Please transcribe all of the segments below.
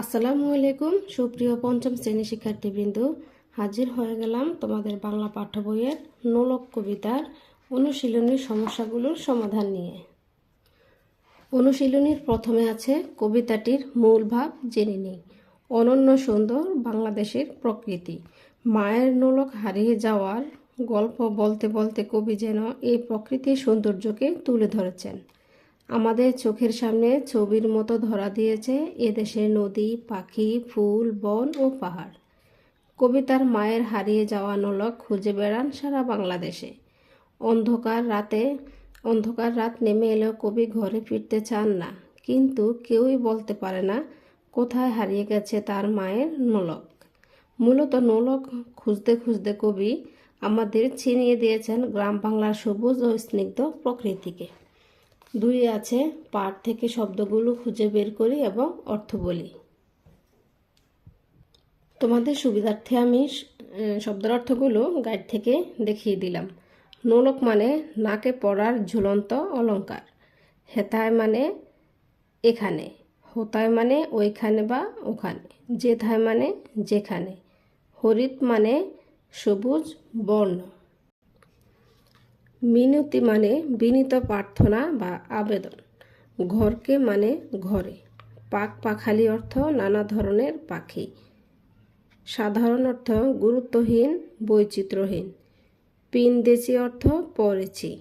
আসসালামু আলাইকুম, সুপ্রিয় পঞ্চম শ্রেণি শিক্ষার্থীবৃন্দ। হাজির হয়ে গেলাম তোমাদের বাংলা পাঠ্য বইয়ের নোলক কবিতার অনুশীলনীর সমস্যাগুলোর সমাধান নিয়ে। অনুশীলনীর প্রথমে আছে কবিতাটির মূল ভাব জেনে নিই। অনন্য সুন্দর বাংলাদেশের প্রকৃতি। মায়ের নোলক হারিয়ে যাওয়ার গল্প বলতে বলতে কবি যেন এই প্রকৃতির সৌন্দর্যকে তুলে ধরেছেন। আমাদের চোখের সামনে ছবির মতো ধরা দিয়েছে এদেশের নদী, পাখি, ফুল, বন ও পাহাড়। কবিতার মায়ের হারিয়ে যাওয়া নোলক খুঁজে বেড়ান সারা বাংলাদেশে। অন্ধকার রাতে, অন্ধকার রাত নেমে এলেও কবি ঘরে ফিরতে চান না। কিন্তু কেউই বলতে পারে না কোথায় হারিয়ে গেছে তার মায়ের নোলক। মূলত নোলক খুঁজতে খুঁজতে কবি আমাদের ছিনিয়ে দিয়েছেন গ্রাম বাংলার সবুজ ও স্নিগ্ধ প্রকৃতিকে। দুই আছে, পাঠ থেকে শব্দগুলো খুঁজে বের করি এবং অর্থ বলি। তোমাদের সুবিধার্থে আমি শব্দের অর্থগুলো গাইড থেকে দেখিয়ে দিলাম। নোলক মানে নাকে পড়ার ঝুলন্ত অলংকার হেতায় মানে এখানে, হোতায় মানে ওইখানে বা ওখানে যেথায় মানে যেখানে। হরিত মানে সবুজ বর্ণ। মিনতি মানে বিনীত প্রার্থনা বা আবেদন। ঘরকে মানে ঘরে। পাক পাখালি অর্থ নানা ধরনের পাখি। সাধারণ অর্থ গুরুত্বহীন, বৈচিত্র্যহীন। পিনদেচি অর্থ পরেছি।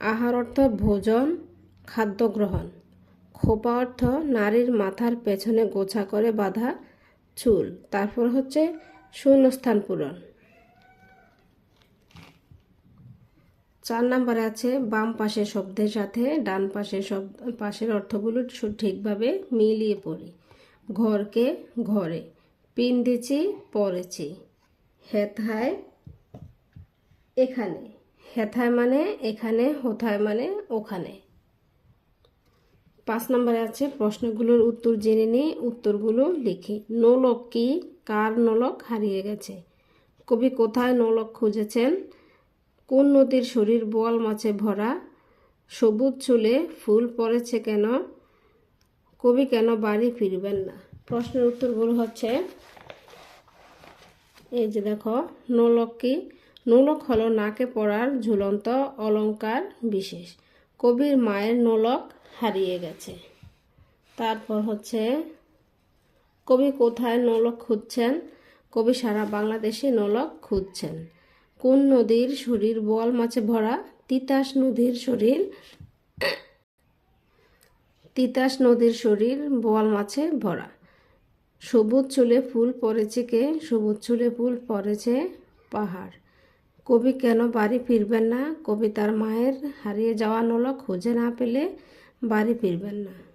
আহার অর্থ ভোজন, খাদ্য গ্রহণ। খোপা অর্থ নারীর মাথার পেছনে গোছা করে বাঁধা চুল। তারপর হচ্ছে শূন্যস্থান পূরণ। চার নাম্বারে আছে, বাম পাশের শব্দের সাথে ডান পাশের শব্দ পাশের অর্থগুলো ঠিকভাবে মিলিয়ে পড়ি। ঘরকে ঘরে, পিন দিছি পরেছি হেথায়, এখানে। হেথায় মানে এখানে, হোথায় মানে ওখানে। পাঁচ নম্বরে আছে, প্রশ্নগুলোর উত্তর জেনে নিই, উত্তরগুলো লিখি। নোলক কি? কার নোলক হারিয়ে গেছে? কবি কোথায় নোলক খুঁজেছেন? কোন নদীর শরীর বোয়াল মাছে ভরা? সবুজ চুলে ফুল পড়েছে কেন? কবি কেন বাড়ি ফিরবেন না? প্রশ্নের উত্তরগুলো হচ্ছে, এই যে দেখো, নোলক কি? নোলক হলো নাকে পড়ার ঝুলন্ত অলঙ্কার বিশেষ। কবির মায়ের নোলক হারিয়ে গেছে। তারপর হচ্ছে, কবি কোথায় নোলক খুঁজছেন? কবি সারা বাংলাদেশে নোলক খুঁজছেন। কোন নদীর শরীর বোয়াল মাছে ভরা? তিতাস নদীর শরীর তিতাস নদীর শরীর বোয়াল মাছে ভরা। সবুজ চুলে ফুল পড়েছে কে? সবুজ চুলে ফুল পড়েছে পাহাড়। কবি কেন বাড়ি ফিরবেন না? কবি তার মায়ের হারিয়ে যাওয়া নোলক খুঁজে না পেলে বাড়ি ফিরবেন না।